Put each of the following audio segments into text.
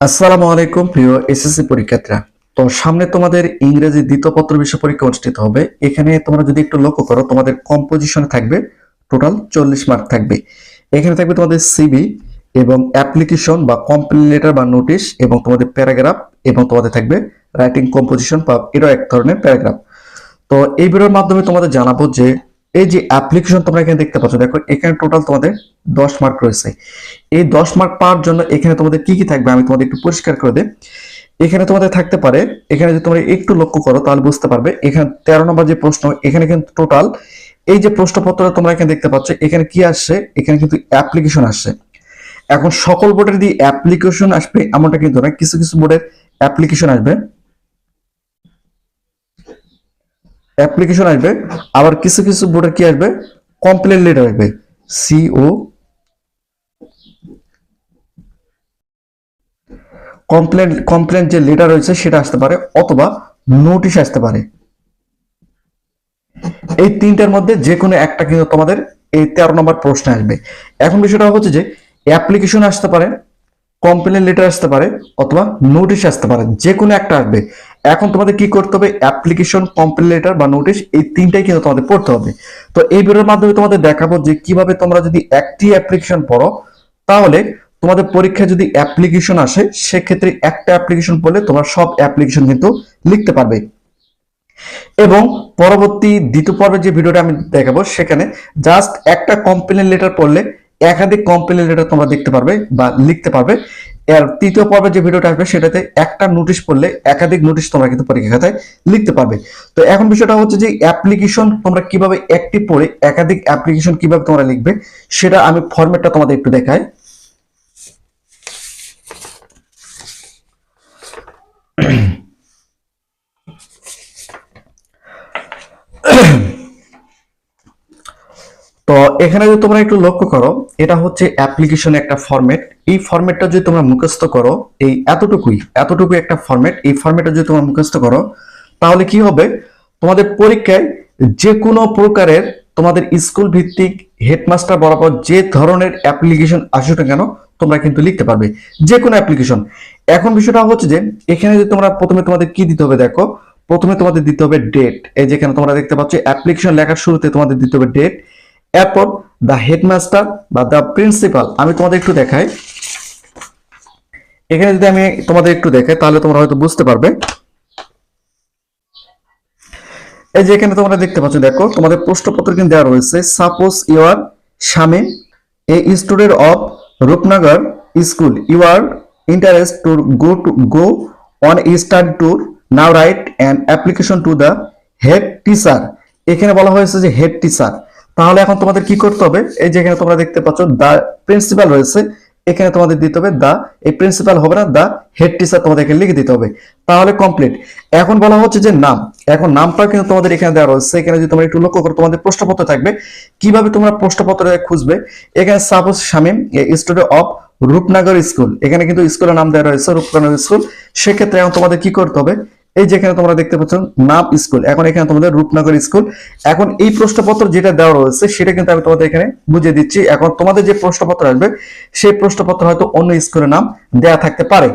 আসসালামু আলাইকুম, প্রিয় এসএসসি পরীক্ষার্থীরা। তো সামনে তোমাদের ইংরেজি দ্বিতীয় পত্র বিষয় পরীক্ষা অনুষ্ঠিত হবে। এখানে তোমরা যদি একটু লক্ষ্য করো, তোমাদের কম্পোজিশনে থাকবে টোটাল চল্লিশ মার্ক থাকবে। এখানে থাকবে তোমাদের সিবি এবং অ্যাপ্লিকেশন বা কমপ্লেন লেটার বা নোটিশ এবং তোমাদের প্যারাগ্রাফ এবং তোমাদের থাকবে রাইটিং কম্পোজিশন বা এটাও এক ধরনের প্যারাগ্রাফ তো এই ভিডিওর মাধ্যমে তোমাদের জানাব যে এই যে অ্যাপ্লিকেশন তোমরা এখানে দেখতে পাচ্ছ, দেখো এখানে টোটাল তোমাদের দশ মার্ক রয়েছে। এই দশ মার্ক পাওয়ার জন্য এখানে তোমাদের কি কি থাকবে আমি তোমাদের একটু পরিষ্কার করে দিই। এখানে তোমাদের থাকতে পারে, এখানে যদি তোমরা একটু লক্ষ্য করো তাহলে বুঝতে পারবে, এখানে তেরো নম্বর যে প্রশ্ন, এখানে কিন্তু টোটাল এই যে প্রশ্নপত্রটা তোমরা এখানে দেখতে পাচ্ছ, এখানে কি আসছে? এখানে কিন্তু অ্যাপ্লিকেশন আসছে। এখন সকল বোর্ডের দিয়ে অ্যাপ্লিকেশন আসবে, এমনটা কিন্তু না, কিছু কিছু বোর্ডের অ্যাপ্লিকেশন আসবে। অ্যাপ্লিকেশন আসবে, আবার কিছু কিছু বোর্ডের কি আসবে? কমপ্লেন লেটার আসবে সিও কমপ্লেন কমপ্লেন যে লেটার রয়েছে সেটা আসতে পারে, অথবা নোটিশ আসতে পারে। এই তিনটার মধ্যে যে কোনো একটা কিন্তু তোমাদের এই তেরো নম্বর প্রশ্ন আসবে। এখন বিষয়টা হচ্ছে যে অ্যাপ্লিকেশন আসতে পারে কমপ্লেন লেটার আসতে পারে, অথবা নোটিশ আসতে পারে যে কোনো একটা আসবে। এখন তোমাদের কি করতে হবে? অ্যাপ্লিকেশন কমপ্লেন লেটার বা নোটিশ এই তিনটাই কিন্তু তোমাদের পড়তে হবে। তো এই ভিডিওর মাধ্যমে তোমাদের দেখাবো যে কীভাবে তোমরা যদি একটি অ্যাপ্লিকেশন পড়ো, তাহলে তোমাদের পরীক্ষায় যদি অ্যাপ্লিকেশন আসে, সেক্ষেত্রে একটা অ্যাপ্লিকেশন পড়লে তোমরা সব অ্যাপ্লিকেশন কিন্তু লিখতে পারবে। এবং পরবর্তী দ্বিতীয় পর্বে যে ভিডিওটা আমি দেখাবো, সেখানে জাস্ট একটা কমপ্লেন লেটার পড়লে একাধিক কমপ্লেন লেটার তোমরা দেখতে পারবে বা লিখতে পারবে। এর তৃতীয় পর্বে যে ভিডিওটা আসবে সেটাতে একটা নোটিশ পড়লে একাধিক নোটিশ তোমরা কিন্তু পরীক্ষা খাতায় লিখতে পারবে। তো এখন বিষয়টা হচ্ছে যে অ্যাপ্লিকেশন তোমরা কীভাবে একটি পড়ে, একাধিক অ্যাপ্লিকেশন কীভাবে তোমরা লিখবে, সেটা আমি ফরম্যাটটা তোমাদের একটু দেখাই। তো এখানে যদি তোমরা একটু লক্ষ্য করো, এটা হচ্ছে অ্যাপ্লিকেশন একটা ফরম্যাট এই ফরম্যাটটা যদি তোমরা মুখস্থ করো, এই এতটুকুই এতটুকু একটা ফরম্যাট এই ফরম্যাটটা যদি তোমরা মুখস্থ করো, তাহলে কি হবে? তোমাদের পরীক্ষায় যে কোনো প্রকারের তোমাদের স্কুল ভিত্তিক হেডমাস্টার বরাবর যে ধরনের অ্যাপ্লিকেশন আসুক না কেন, তোমরা কিন্তু লিখতে পারবে। যে কোনো অ্যাপ্লিকেশন এখন বিষয়টা হচ্ছে যে, এখানে যদি তোমরা প্রথমে তোমাদের কি দিতে হবে দেখো, প্রথমে তোমাদের দিতে হবে ডেট এই যেখানে তোমরা দেখতে পাচ্ছ অ্যাপ্লিকেশন লেখার শুরুতে তোমাদের দিতে হবে ডেট এরপর দ্য হেডমাস্টার বা দ্য প্রিন্সিপাল আমি তোমাদের একটু দেখাই। এখানে যদি আমি তোমাদের একটু দেখাই, তাহলে তোমরা হয়তো বুঝতে পারবে। এই যে এখানে তোমরা দেখতে পাচ্ছ, দেখো, তোমাদের প্রশ্নপত্র কিন্তু দেওয়া রয়েছে suppose you are Swami a student of Rupnagar school you are interest to go to go on study tour now write an application to the head teacher এখানে বলা হয়েছে যে হেড টিচার তাহলে এখন তোমাদের কি করতে হবে? এই যে এখানে তোমরা দেখতে পাচ্ছ দা প্রিন্সিপাল রয়েছে। এখানে তোমাদের দিতে হবে দা এই প্রিন্সিপাল হবে না দা হেড টিচার তোমাদেরকে লিখে দিতে হবে। তাহলে কমপ্লিট এখন বলা হচ্ছে যে নাম। এখন নামটা কিন্তু তোমাদের এখানে দেওয়া রয়েছে। এখানে যদি তোমরা একটু লক্ষ্য করো, তোমাদের প্রশ্নপত্র থাকবে। কীভাবে তোমরা প্রশ্নপত্র খুঁজবে? এখানে suppose Shamim student of Rupnagar school. এখানে কিন্তু স্কুলের নাম দেওয়া রয়েছে, রূপনগর স্কুল। সেক্ষেত্রে এখন তোমাদের কি করতে হবে? এই যেখানে তোমরা দেখতে পাচ্ছ, নাম স্কুল। এখন এখানে তোমাদের রূপনগর স্কুল। এখন এই প্রশ্নপত্র যেটা দেওয়া রয়েছে, সেটা কিন্তু আমি তোমাদের এখানে বুঝিয়ে দিচ্ছি। এখন তোমাদের যে প্রশ্নপত্র আসবে, সেই প্রশ্নপত্র হয়তো অন্য স্কুলের নাম দেয়া থাকতে পারে।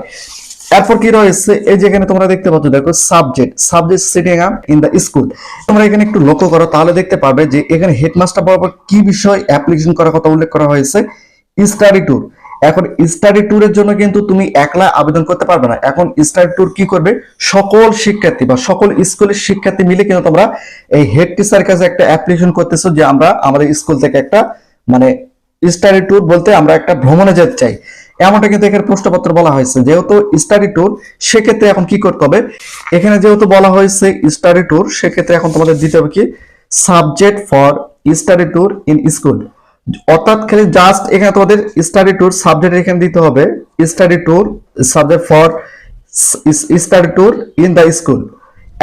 এরপর কি রয়েছে? এই যেখানে তোমরা দেখতে পাচ্ছ, দেখো subject subject sitting up in the school তোমরা এখানে একটু লক্ষ্য করো, তাহলে দেখতে পারবে যে এখানে হেডমাস্টার বরাবর কি বিষয় অ্যাপ্লিকেশন করার কথা উল্লেখ করা হয়েছে। স্টাডি ট্যুর এখন স্টাডি ট্যুরের জন্য কিন্তু তুমি একলা আবেদন করতে পারবে না। এখন স্টাডি ট্যুর কি করবে? সকল শিক্ষার্থী বা সকল স্কুলের শিক্ষার্থী মিলে কিন্তু তোমরা এই হেড টিচার কাছে একটা অ্যাপ্লিকেশন করতেছো যে আমরা আমাদের স্কুল থেকে একটা মানে স্টাডি ট্যুর বলতে আমরা একটা ভ্রমণে যেতে চাই। এমনটা কিন্তু এখানে প্রশ্নপত্র বলা হয়েছে। যেহেতু স্টাডি ট্যুর সেক্ষেত্রে এখন কি করতে হবে? এখানে যেহেতু বলা হয়েছে স্টাডি ট্যুর সেক্ষেত্রে এখন তোমাদের দিতে হবে কি? Subject for study tour in school অর্থাৎ খালি জাস্ট এখানে তোমাদের স্টাডি ট্যুর সাবজেক্ট এখানে দিতে হবে। Study tour subject for study tour in the school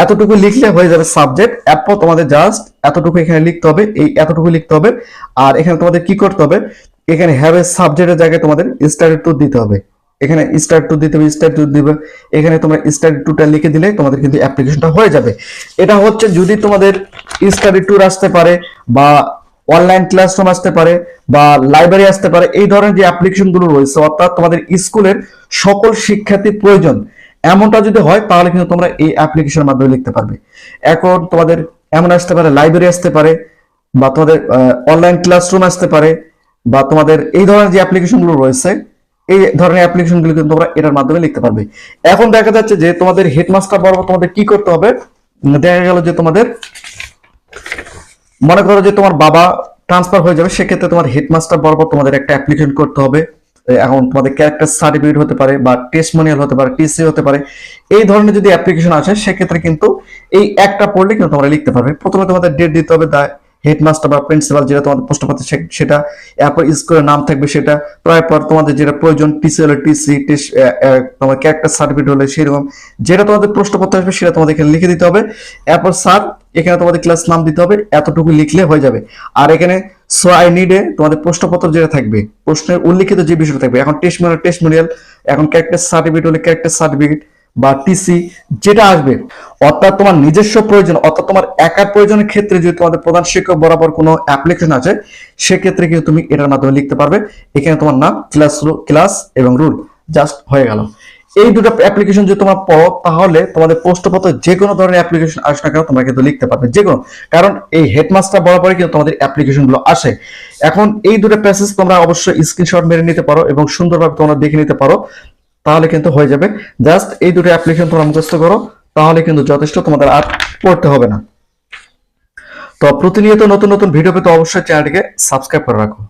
এতটুকু লিখলে হয়ে যাবে সাবজেক্ট এরপর তোমাদের জাস্ট এতটুকু এখানে লিখতে হবে, এই এতটুকু লিখতে হবে। আর এখানে তোমাদের কি করতে হবে? এখানে হ্যাভ এ সাবজেক্টের জায়গায় তোমাদের স্টাডি ট্যুর দিতে হবে। এখানে স্টার টু দিতে হবে স্টার টু দিবে। এখানে তোমরা স্টাডি টুটা লিখে দিলে তোমাদের কিন্তু অ্যাপ্লিকেশনটা হয়ে যাবে। এটা হচ্ছে যদি তোমাদের স্টাডি ট্যুর আসতে পারে বা অনলাইন ক্লাসরুম আসতে পারে বা লাইব্রেরি আসতে পারে, এই ধরনের যে অ্যাপ্লিকেশনগুলো রয়েছে, অর্থাৎ তোমাদের স্কুলের সকল শিক্ষার্থীর প্রয়োজন, এমনটা যদি হয়, তাহলে কিন্তু তোমরা এই অ্যাপ্লিকেশনের মাধ্যমে লিখতে পারবে। এখন তোমাদের এমন আসতে পারে লাইব্রেরি আসতে পারে, বা তোমাদের অনলাইন ক্লাসরুম আসতে পারে, বা তোমাদের এই ধরনের যে অ্যাপ্লিকেশনগুলো রয়েছে, এই ধরনের অ্যাপ্লিকেশনগুলো কিন্তু তোমরা এটার মাধ্যমে লিখতে পারবে। এখন দেখা যাচ্ছে যে তোমাদের হেডমাস্টার বরাবর তোমাদের কি করতে হবে? দেখা গেল যে তোমাদের মনে করো যে তোমার বাবা ট্রান্সফার হয়ে যাবে, সেক্ষেত্রে তোমার হেডমাস্টার বরাবর তোমাদের একটা অ্যাপ্লিকেশন করতে হবে। এখন তোমাদের ক্যারেক্টার সার্টিফিকেট হতে পারে বা টেস্টমোনিয়াল হতে পারে টিসি হতে পারে, এই ধরনের যদি অ্যাপ্লিকেশন আসে, সেক্ষেত্রে কিন্তু এই একটা পড়লে কিন্তু তোমরা লিখতে পারবে। প্রথমে তোমাদের ডেট দিতে হবে হেডমাস্টার বা প্রিন্সিপাল যেটা তোমাদের প্রশ্নপত্রে সে- সেটা এরপর স্কুলের নাম থাকবে সেটা। তারপর তোমাদের যেটা প্রয়োজন টিসি হলে টিসি তোমার ক্যারেক্টার সার্টিফিকেট হলে সেরকম। যেটা তোমাদের প্রশ্নপত্র আসবে সেটা তোমাদের এখানে লিখে দিতে হবে। এরপর স্যার এখানে তোমাদের ক্লাস নাম দিতে হবে, এতটুকু লিখলে হয়ে যাবে। আর এখানে সো আই নিডে তোমাদের প্রশ্নপত্র যেটা থাকবে, প্রশ্নের উল্লিখিত যে বিষয়টা থাকবে, এখন টেস্ট মেরিয়াল টেস্ট মেরিয়াল এখন ক্যারেক্টার সার্টিফিকেট হলে ক্যারেক্টার সার্টিফিকেট বা টিসি যেটা আসবে, অর্থাৎ তোমার নিজস্ব প্রয়োজন, অর্থাৎ তোমার একার প্রয়োজনের ক্ষেত্রে যদি তোমাদের প্রধান শিক্ষক বরাবর কোনো অ্যাপ্লিকেশন আছে, সেক্ষেত্রে কিন্তু তুমি এটার মাধ্যমে লিখতে পারবে। এখানে তোমার নাম ক্লাস ক্লাস এবং রুল জাস্ট হয়ে গেল। এই দুটো অ্যাপ্লিকেশন যদি তোমরা পড়ো, তাহলে তোমাদের পোস্টপত্র যে কোনো ধরনের অ্যাপ্লিকেশন আসে না কেন, তোমরা কিন্তু লিখতে পারবে। যে কোনো কারণ এই হেডমাস্টার বরাবরই কিন্তু তোমাদের অ্যাপ্লিকেশনগুলো আসে। এখন এই দুটো প্যাসেজ তোমরা অবশ্যই স্ক্রিনশট মেরে নিতে পারো এবং সুন্দরভাবে তোমরা দেখে নিতে পারো। তাহলে কিন্তু হয়ে যাবে। জাস্ট এই দুটো অ্যাপ্লিকেশন তোমরা মুখস্থ করো, তাহলে কিন্তু যথেষ্ট তোমাদের আর পড়তে হবে না। তো প্রতিনিয়ত নতুন নতুন ভিডিও পেতে অবশ্যই চ্যানেলটিকে সাবস্ক্রাইব করে রাখো।